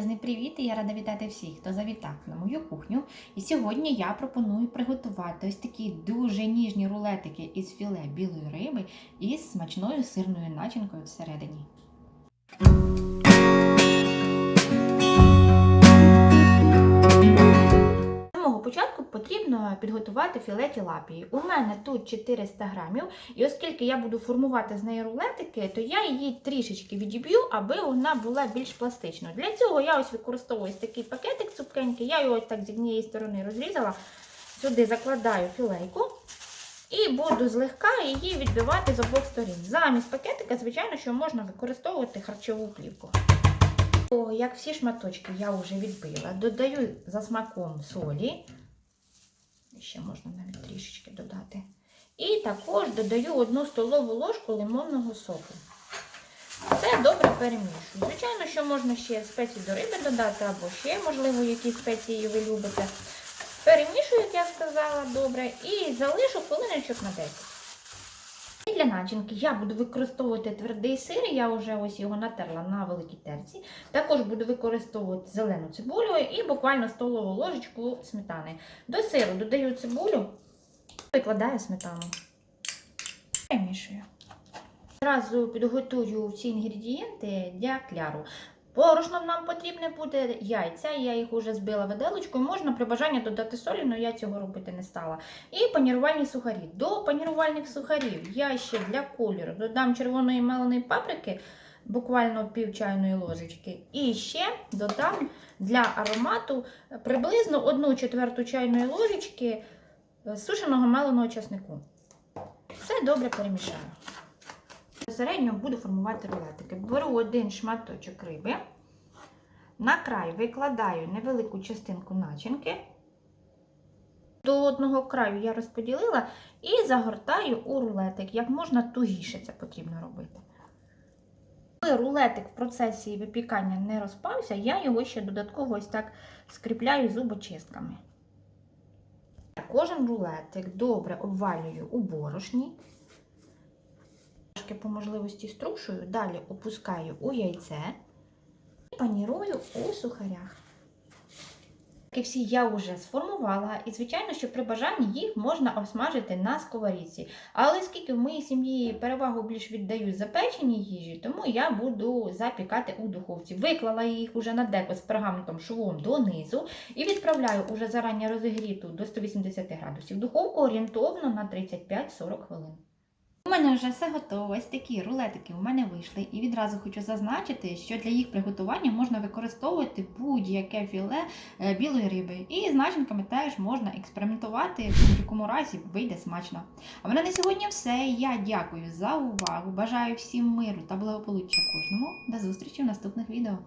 величезний привіт! І я рада вітати всіх, хто завітав на мою кухню. І сьогодні я пропоную приготувати ось такі дуже ніжні рулетики із філе білої риби із смачною сирною начинкою всередині. Підготувати філе тілапії. У мене тут 400 грамів, і оскільки я буду формувати з неї рулетики, то я її трішечки відіб'ю, аби вона була більш пластичною. Для цього я ось використовую такий пакетик цупкенький, я його ось так з однієї сторони розрізала, сюди закладаю філейку. І буду злегка її відбивати з обох сторін. Замість пакетика, звичайно, що можна використовувати харчову плівку. Як всі шматочки я вже відбила, додаю за смаком солі. Ще можна навіть трішечки додати. І також додаю одну столову ложку лимонного соку. Все добре перемішую. Звичайно, що можна ще спеції до риби додати, або ще, можливо, які спеції ви любите. Перемішую, як я сказала, добре, і залишу хвилиночок на 10. Для начинки я буду використовувати твердий сир, я вже ось його натерла на великій терці. Також буду використовувати зелену цибулю і буквально столову ложечку сметани. До сиру додаю цибулю, викладаю сметану. Перемішую. Одразу підготую всі інгредієнти для кляру. Борошном нам потрібне буде яйця, я їх вже збила виделочкою. Можна при бажанні додати солі, але я цього робити не стала. І панірувальні сухарі. До панірувальних сухарів я ще для кольору додам червоної меленої паприки, буквально пів чайної ложечки. І ще додам для аромату приблизно 1 четверту чайної ложечки сушеного меленого часнику. Все добре перемішаю. Безпосередньо буду формувати рулетики. Беру один шматочок риби, на край викладаю невелику частинку начинки. До одного краю я розподілила і загортаю у рулетик. Як можна тугіше це потрібно робити. Коли рулетик в процесі випікання не розпався, я його ще додатково ось так скріпляю зубочистками. Кожен рулетик добре обвалюю у борошні по можливості струшую, далі опускаю у яйце і панірую у сухарях. Такі всі я вже сформувала, і, звичайно, що при бажанні їх можна обсмажити на сковорідці. Але оскільки в моїй сім'ї перевагу більш віддаю запеченій їжі, тому я буду запікати у духовці. Виклала їх уже на деко з пергаментом швом донизу і відправляю уже зарані розігріту до 180 градусів. Духовку орієнтовно на 35-40 хвилин. У мене вже все готово. Ось такі рулетики у мене вийшли. І відразу хочу зазначити, що для їх приготування можна використовувати будь-яке філе е, білої риби. І з начинками теж можна експериментувати, в будь-якому разі вийде смачно. А в мене на сьогодні все. Я дякую за увагу. Бажаю всім миру та благополуччя кожному. До зустрічі в наступних відео.